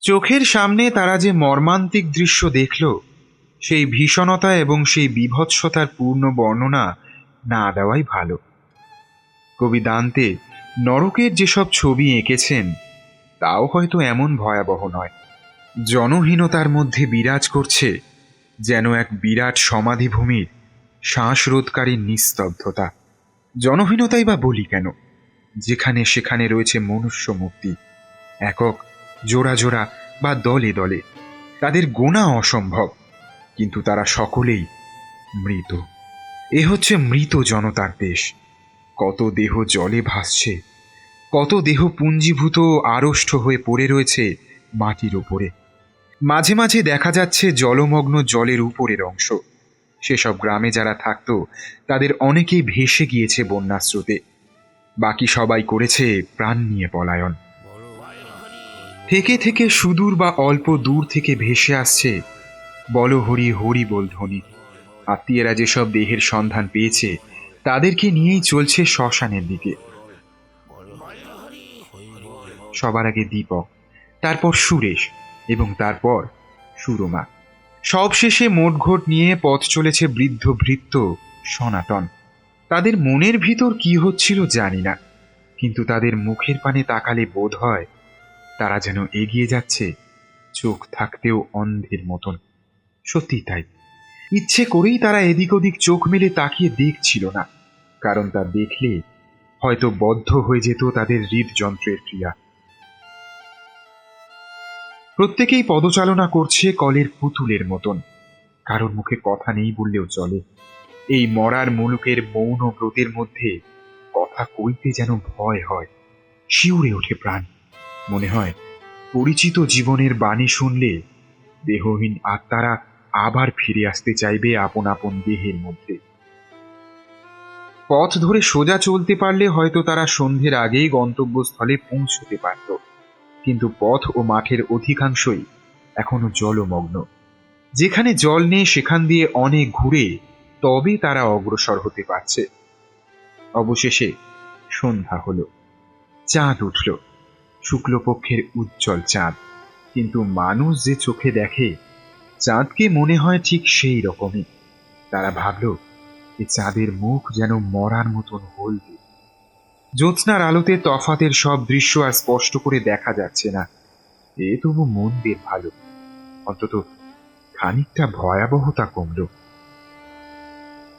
চোখের সামনে তারা যে মর্মান্তিক দৃশ্য দেখল, সেই ভীষণতা এবং সেই বিভৎসতার পূর্ণ বর্ণনা না দেওয়াই ভালো। কবি দান্তে নরকের যেসব ছবি এঁকেছেন, তাও হয়তো এমন ভয়াবহ নয়। জনহীনতার মধ্যে বিরাজ করছে যেন এক বিরাট সমাধিভূমির শ্বাসরোধকারী নিস্তব্ধতা। জনহীনতাই বা বলি কেন? যেখানে সেখানে রয়েছে মনুষ্য মুক্তি একক জোড়া জোড়া বা দলে দলে। তাদের গোনা অসম্ভব, কিন্তু তারা সকলেই মৃত। এ হচ্ছে মৃত জনতার দেশ। কত দেহ জলে ভাসছে, কত দেহ পুঞ্জীভূত আড়ষ্ট হয়ে পড়ে রয়েছে মাটির উপরে। মাঝে মাঝে দেখা যাচ্ছে জলমগ্ন জলের উপরের অংশ। সেসব গ্রামে যারা থাকতো, তাদের অনেকেই ভেসে গিয়েছে বন্যার স্রোতে। বাকি সবাই করেছে প্রাণ নিয়ে পলায়ন। থেকে থেকে সুদূর বা অল্প দূর থেকে ভেসে আসছে। বল হরি হরি বল ধ্বনি। আত্মীয়রা যেসব দেহের সন্ধান পেয়েছে, তাদেরকে নিয়েই চলছে শ্মশানের দিকে। সবার আগে দীপক, তারপর সুরেশ এবং তারপর সুরমা। সবশেষে মোটঘোট নিয়ে পথ চলেছে বৃদ্ধ ভৃত্য সনাতন। তাদের মনের ভিতর কি হচ্ছিল জানি না, কিন্তু তাদের মুখের পানে তাকালে বোধ হয় তারা যেন এগিয়ে যাচ্ছে, চোখ থাকতেও অন্ধের মতন। সত্যি তাই। ইচ্ছে করেই তারা এদিক ওদিক চোখ মেলে তাকিয়ে দেখছিল না, কারণ তা দেখলে হয়তো বদ্ধ হয়ে যেত তাদের হৃদযন্ত্রের ক্রিয়া। প্রত্যেকেই পদচালনা করছে কলের পুতুলের মতন। কারোর মুখে কথা নেই বললেও চলে। এই মরার মুলুকের মৌন ব্রতের মধ্যে কথা কইতে যেন ভয় হয়, শিউরে ওঠে প্রাণ। মনে হয়, পরিচিত জীবনের বাণী শুনলে দেহহীন আত্মারা আবার ফিরে আসতে চাইবে আপন আপন দেহের মধ্যে। পথ ধরে সোজা চলতে পারলে হয়তো তারা সন্ধ্যের আগেই গন্তব্যস্থলে পৌঁছতে পারত। কিন্তু পথ ও মাঠের অধিকাংশই এখনও জলমগ্ন। যেখানে জল নেই সেখান দিয়ে অনেক ঘুরে তবে তারা অগ্রসর হতে পারছে। অবশেষে সন্ধ্যা হলো, চাঁদ উঠল। শুক্লপক্ষের উজ্জ্বল চাঁদ। কিন্তু মানুষ যে চোখে দেখে, চাঁদকে মনে হয় ঠিক সেই রকমই। তারা ভাবল এই চাঁদের মুখ যেন মরার মতন হলদে। জ্যোৎস্নার আলোতে তফাতের সব দৃশ্য আর স্পষ্ট করে দেখা যাচ্ছে না। এ তবু মন্দির ভালো। অন্তত খানিকটা ভয়াবহতা কমল।